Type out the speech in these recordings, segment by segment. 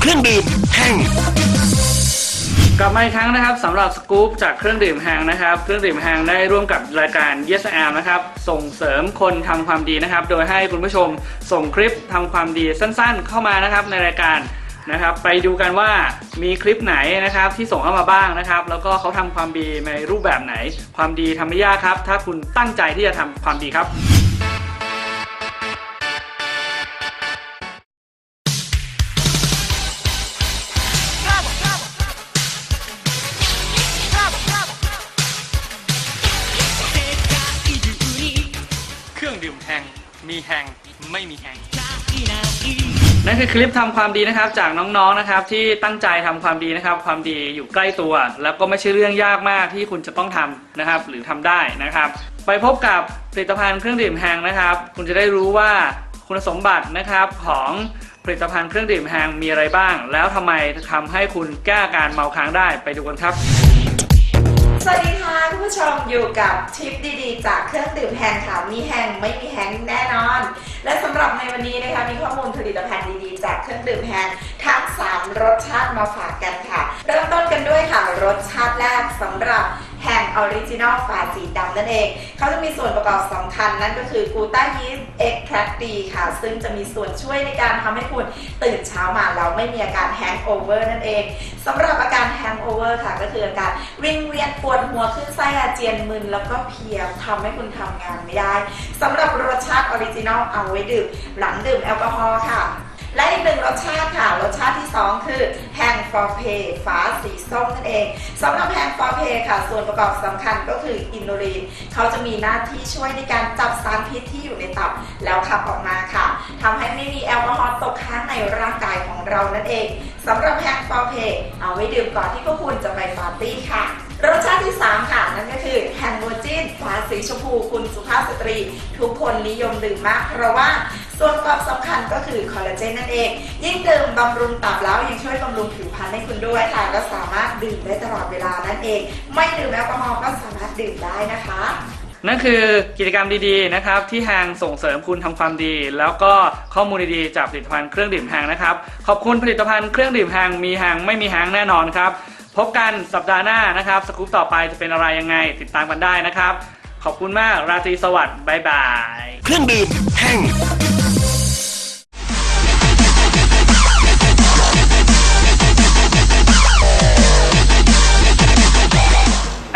เครื่องดื่มแห้งกลับมาอีกครั้งนะครับสำหรับสกู๊ปจากเครื่องดื่มแฮงนะครับ เครื่องดื่มแฮงได้ร่วมกับรายการ Yes I Am นะครับ ส่งเสริมคนทำความดีนะครับ โดยให้คุณผู้ชมส่งคลิปทำความดีสั้นๆ เข้ามานะครับในรายการนะครับ ไปดูกันว่ามีคลิปไหนนะครับที่ส่งเข้ามาบ้างนะครับ แล้วก็เขาทำความดีในรูปแบบไหน ความดีทำไม่ยากครับ ถ้าคุณตั้งใจที่จะทำความดีครับ มีแฮงไม่มีแฮงนั่นคือคลิปทำความดีนะครับจากน้องๆนะครับ ที่ตั้งใจทำความดีนะครับ ความดีอยู่ใกล้ตัว แล้วก็ไม่ใช่เรื่องยากมากที่คุณจะต้องทำนะครับ หรือทำได้นะครับ ไปพบกับผลิตภัณฑ์เครื่องดื่มแฮงนะครับ คุณจะได้รู้ว่าคุณสมบัตินะครับของผลิตภัณฑ์เครื่องดื่มแฮงมีอะไรบ้าง แล้วทำไมทำให้คุณแก้อาการเมาค้างได้ไปดูกันครับ สวัสดีค่ะคุณผู้ชมอยู่กับทิปดีๆ จากเครื่องดื่มแฮงค่ะมีแฮงไม่มีแฮงแน่นอน และสำหรับในวันนี้นะคะมีข้อมูลผลิตภัณฑ์ดีๆ จากเครื่องดื่มแฮงทั้ง 3 รสชาติมาฝากกันค่ะ เริ่มต้นกันด้วยค่ะรสชาติแรกสำหรับ แฮงออริจินอลฝาสีดำนั่นเอง เขาจะมีส่วนประกอบสำคัญนั่นก็คือกูต้ายีสต์เอ็กแทรดีค่ะ ซึ่งจะมีส่วนช่วยในการทำให้คุณตื่นเช้ามาแล้วไม่มีอาการแฮงโอเวอร์นั่นเองสำหรับอาการแฮงโอเวอร์ค่ะก็คืออาการวิงเวียนปวดหัวขึ้นไส้อาเจียนมึนแล้วก็เพลียทำให้คุณทำงานไม่ได้สำหรับรสชาติออริจินอลเอาไว้ดื่มหลังดื่มแอลกอฮอล์ค่ะ รสชาติค่ะ รสชาติที่ 2 คือแฮงฟอร์เพย์ฟ้าสีส้มนั่นเองสำหรับแฮงฟอร์เพย์ค่ะ ส่วนประกอบสำคัญก็คืออินโดรีนเขาจะมีหน้าที่ช่วยในการจับสารพิษที่อยู่ในตับแล้วขับออกมาค่ะทำให้ไม่มีแอลกอฮอล์ตกค้างในร่างกายของเรานั่นเองสำหรับแฮงฟอร์เพย์เอาไว้ดื่มก่อนที่พวกคุณจะไปปาร์ตี้ค่ะรสชาติที่ 3 ค่ะ นั่นก็คือแฮงโวจินฟ้าสีชมพูคุณสุภาพสตรี ทุกคนนิยมดื่มมาก เพราะว่า ส่วนประกอบสำคัญก็คือคอลลาเจนนั่นเอง ยิ่งดื่มบำรุงตับแล้วยังช่วยบำรุงผิวพรรณให้คุณด้วยค่ะก็สามารถดื่มได้ตลอดเวลานั่นเอง ไม่ดื่มแอลกอฮอล์ก็สามารถดื่มได้นะคะนั่นคือกิจกรรมดีๆนะครับที่แฮงส่งเสริมคุณทำความดี แล้วก็ข้อมูลดีๆจากผลิตภัณฑ์เครื่องดื่มแฮงนะครับ ขอบคุณผลิตภัณฑ์เครื่องดื่มแฮงมีแฮงไม่มีแฮงแน่นอนครับ พบกันสัปดาห์หน้านะครับสกู๊ปต่อไปจะเป็นอะไรยังไง ติดตามกันได้นะครับ ขอบคุณมากราตรีสวัสดิ์บายบาย เครื่องดื่มแห้ง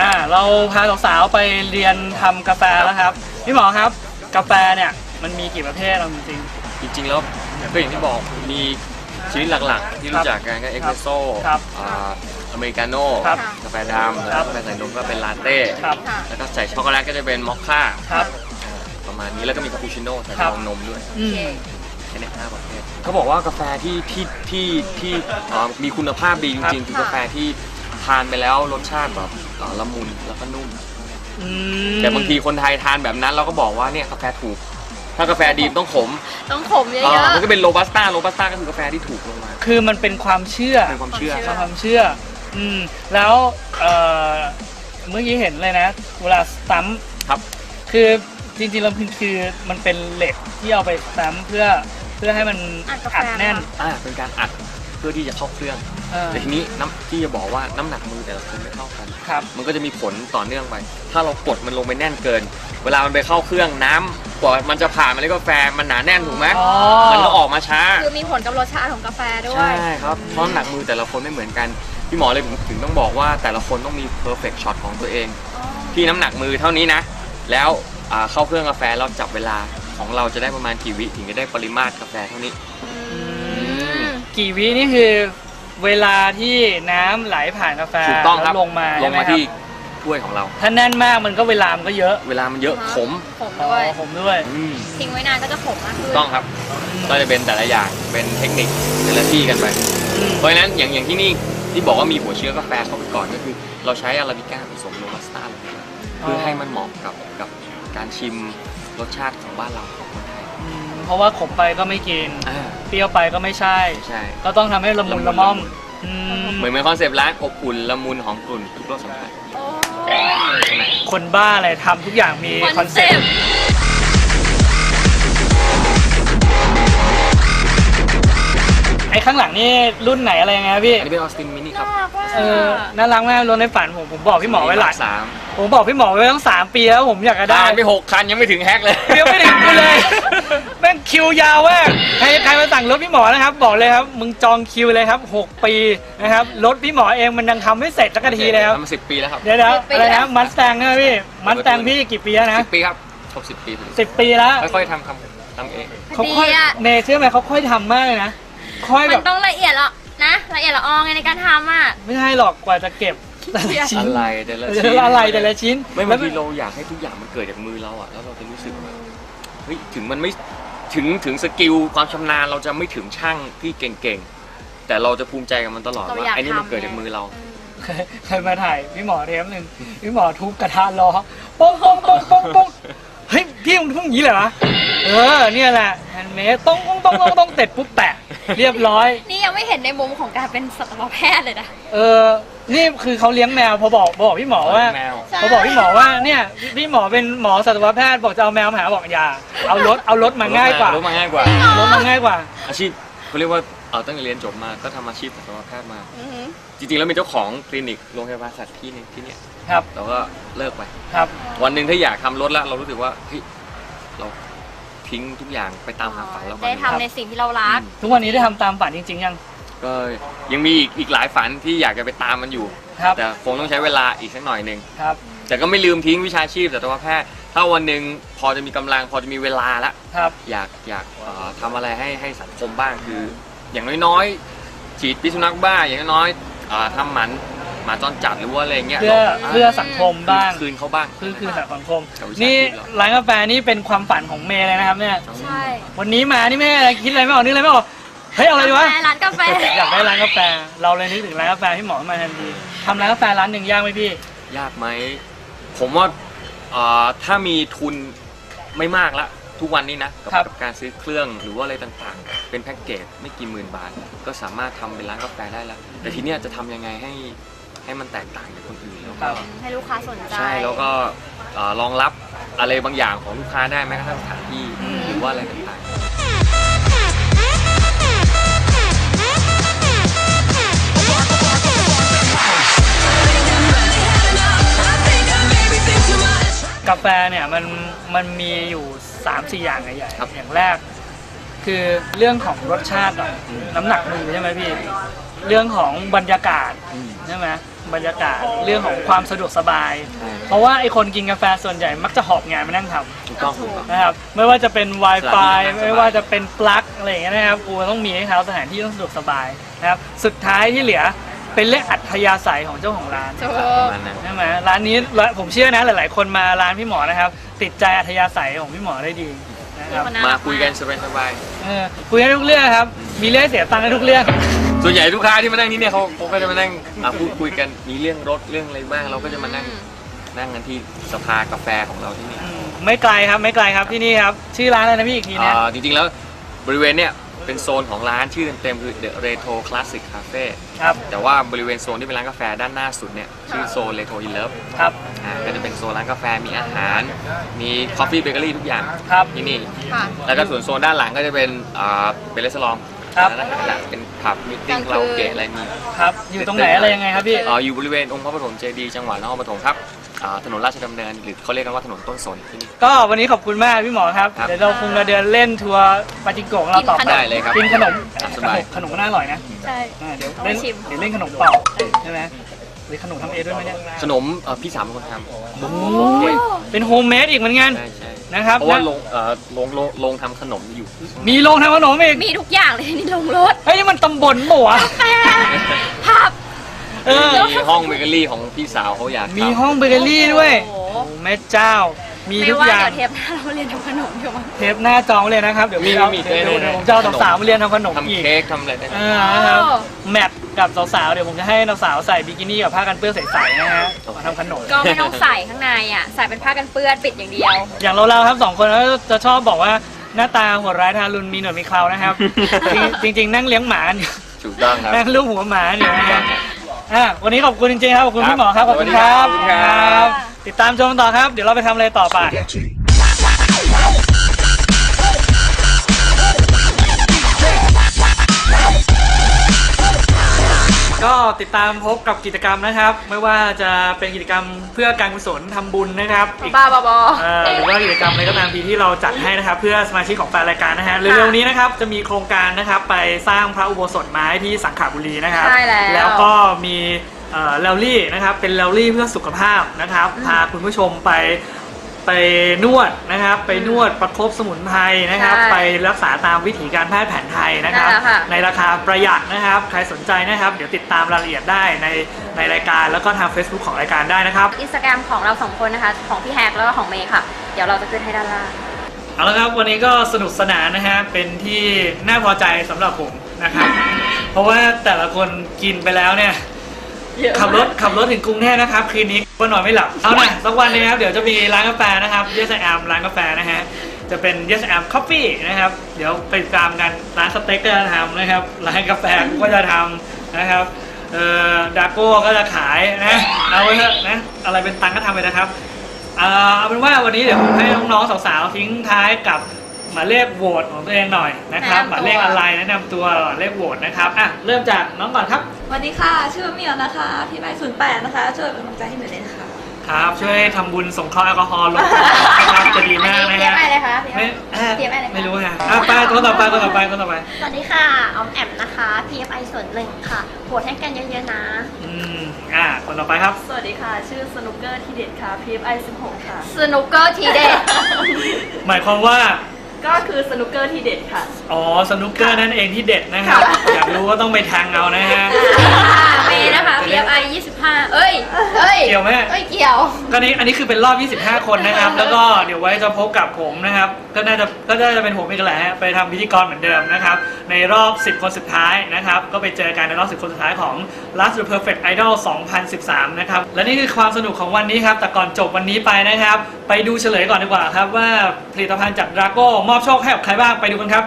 อ่าเราพาสาวๆไปเรียนทำกาแฟแล้วครับพี่หมอครับ กาแฟเนี่ยมันมีกี่ประเภทเราจริง จริงๆแล้วก็อย่างที่บอกมีชนิดหลักๆ ที่รู้จักกันก็เอสเปรสโซ่ครับอเมริกาโน่ครับกาแฟดำแล้วครัก็บกาแฟใส่นมก็เป็นลาเต้ๆครับ แล้วก็ใส่ช็อกโกแลตก็จะเป็นมอคค่าครับ ประมาณนี้แล้วก็มีคาปูชิโน่ใส่ครับฟองนมด้วยอืม แค่นี้ห้าประเภทเขาบอกว่ากาแฟที่ที่ที่ที่เอ่อมีคุณภาพดีจริงๆคือกาแฟที่ ทานไปแล้วรสชาติแบบเอ่อละมุนแล้วก็นุ่ม อืมแต่บางทีคนไทยทานแบบนั้นเราก็บอกว่าเนี่ยกาแฟถูก ถ้ากาแฟดีมันต้องขมต้องขมเยอ่าอะมันก็เป็นโรบัสต้าโรบัสต้าก็คือกาแฟที่ถูกลงมาคือมันเป็นความเชื่อ เป็นความเชื่อเป็คนรับความเชื่อ อืม แล้วเอ่อเมื่อกี้เห็นเลยนะ เวลาสตัมป์ครับ คือจริงๆแล้วคือคือมันเป็นเหล็กที่เอาไปสตัมป์เพื่อเพื่อให้มันอัดกาแฟอัดแน่น อ่าเป็นการอัดเพื่อที่จะเข้าเครื่อง เออ แต่ทีนี้น้ำที่จะบอกว่าน้ำหนักมือแต่ละคนไม่เท่ากัน ครับ มันก็จะมีผลต่อเนื่องไป ถ้าเรากดมันลงไปแน่นเกิน เวลามันไปเข้าเครื่องน้ำกว่ามันจะผ่านเมาเลยกาแฟมันหนาแน่นถูกไหมอ๋อ มันก็ออกมาช้า คือมีผลกับรสชาติของกาแฟด้วย ใช่ครับเพราะน้ำหนักมือแต่ละคนไม่เหมือนกัน พี่หมอเลยถึงถึงต้องบอกว่าแต่ละคนต้องมี perfect shot ของตัวเอง ที่น้ำหนักมือเท่านี้นะ แล้วอ่าเข้าเครื่องกาแฟแล้วจับเวลาของเราจะได้ประมาณกี่วิถึงจะได้ปริมาตรกาแฟเท่านี้ อืม กี่วินี่คือ เวลาที่น้ำไหลผ่านกาแฟถูกต้องครับแล้วลงมาลใช่งไหมมาครับที่ถ้วยของเรา ถ้าแน่นมากมันก็เวลามันก็เยอะเวลามันเยอะขมขมอ๋อด้วย ผมด้วย อืมทิ้งไว้นานก็จะขมมากขึ้นต้องครับ ก็จะเป็นแต่ละอย่างเป็นเทคนิคแต่ละที่กันไปอืมเพราะฉะนั้นอย่างอย่างที่นี่ที่บอกว่ามีหัวเชื้อกาแฟเข้าไปก่อนก็คือ เราใช้อาราบิก้าผสมโรบัสต้าลงไปเพื่อให้มันเหมาะกับกับการชิมรสชาติของบ้านเราของคนไทยอืม เพราะว่าขมไปก็ไม่กินเปรี้ยวไปก็ไม่ใช่ ใช่ ก็ต้องทำให้ละมุนละม่อมเหมือนเป็นคอนเซปต์ร้านอบอุ่นละมุนของกลุ่นทุกรสสัมผัสคนบ้าอะไรทำทุกอย่างมีคอนเซปต์ไอ้ข้างหลังนี่รุ่นไหนอะไรไงพี่อันนี้เป็นออสตินมินิครับน่ารักมากรถในฝันผมผมบอกพี่หมอไว้หลายสามผมบอกพี่หมอไว้ตั้งสามปีแล้วผมอยากจะได้ผ่าไปหกคันยังไม่ถึงแฮกเลย เดี๋ยวไม่ถึงเลย แม่งคิวยาวมากใครใครมาสั่งรถพี่หมอนะครับ บอกเลยครับ มึงจองคิวเลยครับ 6 ปีนะครับ รถพี่หมอเองมันยังทำไม่เสร็จสักทีเลยครับทำมาสิบปีแล้วครับเดี๋ยวนะอะไรนะมัสแตงใช่ไหมพี่ มัสแตงพี่กี่ปีแล้วนะสิบปีครับครบสิบปีพอดีสิบปีแล้วค่อยๆทำทำทำเองเขาค่อยเนยเชื่อไหมเขาค่อยทำมากเลยนะค่อยแบมับนต้องละเอียดละนะละเอียดละออไงในการทำอะไม่ใช่หรอกกว่าจะเก็บแต่ละชิ้นอะไรแต่ละเอชิ้นออะไรแต่ละชิ้นไม่แล้บาวงทีเราอยากให้ทุกอย่างมันเกิดจากมือเราอะแล้วเราจะรู้สึกว่าเฮ้ยถึงมันไม่ถึงถึงสกิลความชำนาญเราจะไม่ถึงช่างที่เก่งๆ แต่เราจะภูมิใจกับมันตลอดเราว่าอยากไอ้นี่มันทำเกิดจากมือเราเคยเคยมาถ่ายพี่หมอเทปหนึ่งพี่หมอทุบกระทะล้อโป้งโป้งโป้งโป้งโป้ง เฮ้ยพี่มึงทุบอย่างนี้เหรอเออเนี่ยแหละแฮนด์เมดต้องต้องต้องต้องต้องเสร็จปุ๊บแปะเรียบร้อย นี่ยังไม่เห็นในมุมของการเป็นสัตวแพทย์เลยนะ เออนี่คือเขาเลี้ยงแมวพอบอกบอกพี่หมอว่าแมวใช่เขาบอกพี่หมอว่าเนี่ยพี่หมอเป็นหมอสัตวแพทย์บอกจะเอาแมวมาหาบอกอย่าเอารถเอารถมาง่ายกว่ารถมาง่ายกว่า รถมาง่ายกว่า อาชีพเขาเรียกว่าเอาตั้งแต่เรียนจบมาก็ทำอาชีพสัตวแพทย์มา อือหือจริงๆแล้วเป็นเจ้าของคลินิกโรงพยาบาลสัตว์ที่นี่ที่เนี่ย ครับเราก็เลิกไป ครับ วันหนึ่งถ้าอยากทำรถแล้ว เรารู้สึกว่าเฮ้ยเราทิ้งทุกอย่างไปตามหาฝันแล้วได้ทำในสิ่งที่เรารักทุกวันนี้ได้ทำตามฝันจริงๆยัง ก็ยังมีอีกอีกหลายฝันที่อยากจะไปตามมันอยู่ ครับ แต่คงต้องใช้เวลาอีกสักหน่อยหนึ่ง ครับ แต่ก็ไม่ลืมทิ้งวิชาชีพสัตวแพทย์ ถ้าวันหนึ่งพอจะมีกำลังพอจะมีเวลาละ ครับ อยากอยากเอ่อทำอะไรให้ให้สังคมบ้างคือ อย่างน้อยๆฉีดพิษสุนัขบ้าอย่างน้อยๆเอ่อทำหมัน หมาจรจัดหรือว่าอะไรเงี้ยเพื่อราเพื่อสังคมบ้างคืนเขาบ้างคือคือสังคมกับวิชาชีพนี่เหรอร้านกาแฟนี่เป็นความฝันของเมย์เลยนะครับเนี่ยใช่วันนี้มานี่แม่คิดอะไรไม่ออกนึกอะไรไม่ออกเฮ้ยเอาอะไรดีวะร้านกาแฟอยากได้ร้านกาแฟ เราเลยนึกถึงร้านกาแฟที่หมอมาทันทีทำร้านกาแฟร้านหนึ่งยากไหมพี่ยากไหมผมว่าเอ่อถ้ามีทุนไม่มากละทุกวันนี้นะกับครับกับการซื้อเครื่องหรือว่าอะไรต่างๆ เป็นแพ็กเกจไม่กี่หมื่นบาท ก็สามารถทำเป็นร้านกาแฟได้แล้ว แต่ทีเนี้ยจะทำยังไงให้ ให้มันแตกต่างจากคนอื่นแล้วครัก็บให้ลูกค้าสนใจ ใช่แล้วก็เอ่อรองรับอะไรบางอย่างของลูกค้าได้แม้กระทั่งสถานที่หรือว่าอะไรต่างๆ กาแฟเนี่ยมันมันมีอยู่3ามสี่อย่างใหญ่ครับๆอย่างแรก คือเรื่องของรสชาติก่อนน้ำหนักมือใช่ไหมพี่ เรื่องของบรรยากาศอืม ใช่ไหม บรรยากาศเรื่องของความสะดวกสบายใช่เพราะว่าไอคนกินกาแฟส่วนใหญ่มักจะหอบงานมานั่งทำถูกต้องถูกต้อง นะครับไม่ว่าจะเป็น Wi-Fi สถานที่นั่งสบาย ไม่ว่าจะเป็นปลั๊กอะไรอย่างเงี้ยนะครับกูต้องมีให้เขาสถานที่ต้องสะดวกสบายนะครับสุดท้ายที่เหลือเป็นเรื่องอัธยาศัยของเจ้าของร้าน ถูกประมาณนั้น ใช่ไหมร้านนี้ผมเชื่อนะหลาย ๆ คนมาร้านพี่หมอนะครับ ติดใจอัธยาศัยของพี่หมอได้ดีนะครับคนน่มารัคุยกันสบายเออคุยกันทุกเรื่องครับ มีเรื่องให้เสียตังค์กันทุกเรื่องๆ ส่วนใหญ่ลูกค้าที่มานั่งนี่เนี่ยเขาเขาก็จะมานั่งอะพูดคุยกันมีเรื่องรถเรื่องอะไรบ้างเราก็จะมานั่งนั่งกันที่สภากาแฟของเราที่นี่อืมไม่ไกลครับไม่ไกลครับที่นี่ครับ ชื่อร้านอะไรนะพี่อีกทีนะอ่าจริงๆแล้วบริเวณเนี่ยเป็นโซนของร้านชื่อเต็มๆคือ The Retro Classic Cafe ครับ แต่ว่าบริเวณโซนที่เป็นร้านกาแฟด้านหน้าสุดเนี่ยชื่อโซน Retro In Love ครับ อ่าก็จะเป็นโซนร้านกาแฟมีอาหาร มีคอฟฟี่เบเกอรี่ทุกอย่างครับ ที่นี่ ค่ะ แล้วก็ส่วนโซนด้านหลังก็จะเป็นอ่าเป็นรีสอร์ท ครับร้านอาหารหลักเป็นผับมิทติ้งกลางคืน เราเกะอะไรมีครับ อยู่ตรงไหนอะไรยังไงครับพี่อ่าอยู่บริเวณองค์พระปฐมเจดีย์จังหวัดนครปฐมครับอ่าถนนราชดำเนินหรือเขาเรียกกันว่าถนนต้นสนที่นี่ ก็วันนี้ขอบคุณมากพี่หมอครับ ครับ เดี๋ยวเราคงจะเดินเล่นทัวร์ปาจิงโกะของเราต่อไปได้เลยครับกินขนมตามสบายขนมก็น่าอร่อยนะใช่ อ่าเดี๋ยวเอาไปเล่นชิม เดี๋ยวเล่นขนมเป่าใช่ไหม หรือขนมทำเองด้วยไหมเนี่ยขนมเอ่อพี่สามเป็นคนทโอ้ยเป็นโฮมเมดอีกเหมือนกันำใช่ใช่นะครับเพราะว่านะโรงเอ่อโรงโรงโรงทำขนมอยู่ มีโรงทำขนมอีกมีทุกอย่างเลยนี่ลงรถเฮ้ยนี่มันตำบลหมัวะแฟผับ เออ มีห้องเบเกอรี่ของพี่สาวเขาอยากทำมีห้องเบเกอรี่ด้วยโอ้โห โอ้แม่เจ้า มีไม่ทุกว่าอย่าง เดี๋ยวเทปหน้าเราเรียนทำขนมอยู่มั้งเทปหน้าจองเลยนะครับ เดี๋ยวมีเอามีเดี๋ยวมีเดี๋ยวผมจะเอาสาวๆมาเรียนทำขนมทำอีกเค้กทำอะไรได้อ่านะครับแมท กับสาวๆ เดี๋ยวผมจะให้สาวๆใส่บิกินี่กับผ้ากันเปื้อนใสๆนะฮะมาทำขนม ก็ไม่ต้องใส่ข้างในอะใส่เป็นผ้ากันเปื้อนปิดอย่างเดียว อย่างเราเราๆครับสองคนก็จะชอบบอกว่าหน้าตาโหดร้ายทารุณมีหนวดมีเครานะครับจริงจริงๆ นั่งเลี้ยงหมากันอยู่ถูกต้องครับ นั่งลูบหัวหมาอยู่นะฮะอะวันนี้ขอบคุณจริงๆครับขอบคุณพี่หมอครับขอบคุณครัขอบคุณครับติดตามชมต่อครับ เดี๋ยวเราไปทำอะไรต่อไป ติดตามพบกับกิจกรรมนะครับ ไม่ว่าจะเป็นกิจกรรมเพื่อการกุศลทำบุญนะครับอีกบ้าบอบอ เอ่อหรือว่ากิจกรรมอะไรก็ตามทีที่เราจัดให้นะครับ เพื่อสมาชิกของแฟนรายการนะฮะเร็วๆนี้นะครับจะมีโครงการนะครับไปสร้างพระอุโบสถไม้ที่สังขบุรีนะครับใช่แล้ว แล้วก็มีเอ่อแรลลี่นะครับเป็นแรลลี่เพื่อสุขภาพนะครับพาคุณผู้ชมไป ไปนวดนะครับ ไปนวดประคบสมุนไพรนะครับ ใช่ไปรักษาตามวิถีการแพทย์แผนไทยนะครับ นั่นแหละค่ะ ในราคาประหยัดนะครับ ใครสนใจนะครับ เดี๋ยวติดตามรายละเอียดได้ในในรายการแล้วก็ทาง Facebook ของรายการได้นะครับ อินสตาแกรมของเราสองคนนะคะ ของพี่แฮกแล้วก็ของเมย์ค่ะ เดี๋ยวเราจะขึ้นให้ด้านล่าง เอาละครับวันนี้ก็สนุกสนานนะฮะเป็นที่น่าพอใจสำหรับผมนะครับ เพราะว่าแต่ละคนกินไปแล้วเนี่ย ขับรถขับรถถึงกรุงเทพนะครับ คืนนี้ก็นอนไม่หลับ เอาหน่ะสักวันนึงครับ เดี๋ยวจะมีร้านกาแฟนะครับ Yes I Am ร้านกาแฟนะฮะ จะเป็น Yes I Am Coffee นะครับ เดี๋ยวไปตามกันร้านสเต็กก็จะทำนะครับ ร้านกาแฟก็จะทำนะครับเอ่อดาโก้ก็จะขายนะเอาไว้เถอะนะอะไรเป็นตังค์ก็ทำไปนะครับ เอ่อเอาเป็นว่าวันนี้เดี๋ยวผมให้น้องๆสาวๆทิ้งท้ายกับ มายเลขโหวตของตัวเองหน่อยนะครับหแนะนำตัว มายเลขอะไรแนะนำตัวหมายเลขโหวตนะครับอะเริ่มจากน้องก่อนครับสวัสดีค่ะ ชื่อเหมียวนะคะ พี่ใบศูนย์แปดนะคะ ช่วยเป็นกำลังใจให้หนูด้วยนะคะครับช่วยทำบุญสงเคราะห์แอลกอฮอล์ลดนะครับจะดีมากนะเตรียมฮะอะไรเลยคะไม่เอ่อเตรียมอะไรเลยคะไม่รู้ฮะอะไปคนต่อไปคนต่อไปคนต่อไปสวัสดีค่ะออมแอมนะคะ PFI ส่วนหนึ่งค่ะโหวตให้กันเยอะๆนะ อืมอะคนต่อไปครับ สวัสดีค่ะ ชื่อสนุกเกอร์ทีเด็ดค่ะ PFI 16 ค่ะ สนุกเกอร์ทีเด็ดหมายความว่า ก็คือสนุกเกอร์ทีเด็ดค่ะ อ๋อ สนุกเกอร์นั่นเองที่เด็ดนะครับอยากรู้ก็ต้องไปทางเอานะฮะเม ย์นะคะ PFI 25 เอ้ย เอ้ยเกี่ยวไหม เอ้ยเกี่ยว ก็นี้อันนี้คือเป็นรอบ 25 คนนะครับ แล้วก็เดี๋ยวไว้จะพบกับผมนะครับ ก็น่าจะก็น่าจะเป็นผมอีกแหละฮะไปทำพิธีกรเหมือนเดิมนะครับ ในรอบ 10 คนสุดท้ายนะครับ ก็ไปเจอกันในรอบ 10 คนสุดท้ายของ Last the Perfect Idol 2013 นะครับ และนี่คือความสนุกของวันนี้ครับ แต่ก่อนจบวันนี้ไปนะครับ ไปดูเฉลยก่อนดีกว่าครับว่าผลิตภัณฑ์จาก Drago มอบโชคให้กับใครบ้างไปดูกันครับ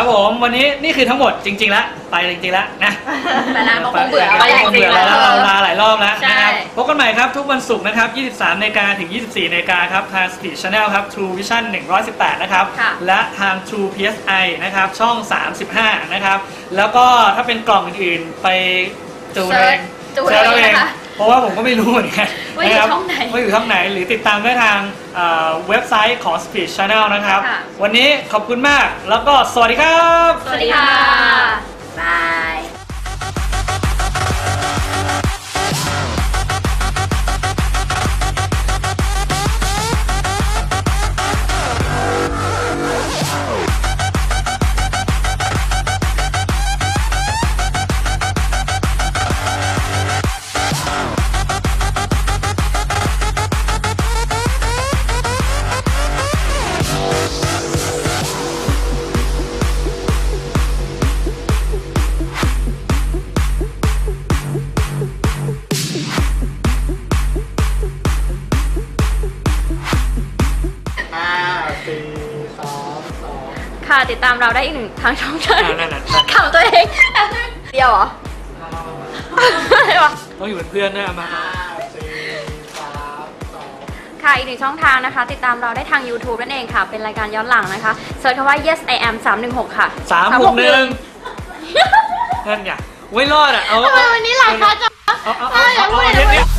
ครับผมวันนี้นี่คือทั้งหมดจริงๆแล้วไปจริงๆแล้วนะแต่นางก็คงเบื่อไปไปคงเบื่อแล้วจริงๆเราลาหลายรอบแล้วใช่นะครับพบกันใหม่ครับทุกวันศุกร์นะครับ 23นาฬิกาถึง 24นาฬิกาครับทาง Speed Channel ครับ True Vision 118 นะครับค่ะและทาง True PSI นะครับช่อง 35 นะครับ แล้วก็ถ้าเป็นกล่องอื่นๆไปจูนเองจูนเจอเราเอเองงนะคะ เพราะว่าผมก็ไม่รู้เหมือนกันว่าอยู่นะครับช่องไหนว่าอยู่ช่องไหนหรือติดตามได้ทางเอ่อเว็บไซต์ของ Speed Channel นะครับ ค่ะ วันนี้ขอบคุณมากแล้วก็สวัสดีครับ สวัสดีค่ะ บาย เราได้อีกหนึ่งทางช่องทางอ่านั่นน่ะนั่นน่ะข่าวตัวเองเดียวเหรออะไรวะ ต้องอยู่เป็นเพื่อนด้วยเอามาค่ะอีกหนึ่งช่องทางนะคะ ติดตามเราได้ทาง YouTube นั่นเองค่ะ เป็นรายการย้อนหลังนะคะเซิร์ชคำว่า yes I am 316 ค่ะสามหกหนึ่งนั่นไงไว้รอดอะ เอาทำไมวันนี้หลายครั้งจังเอาเอาเอาเอาเอาเอาเอา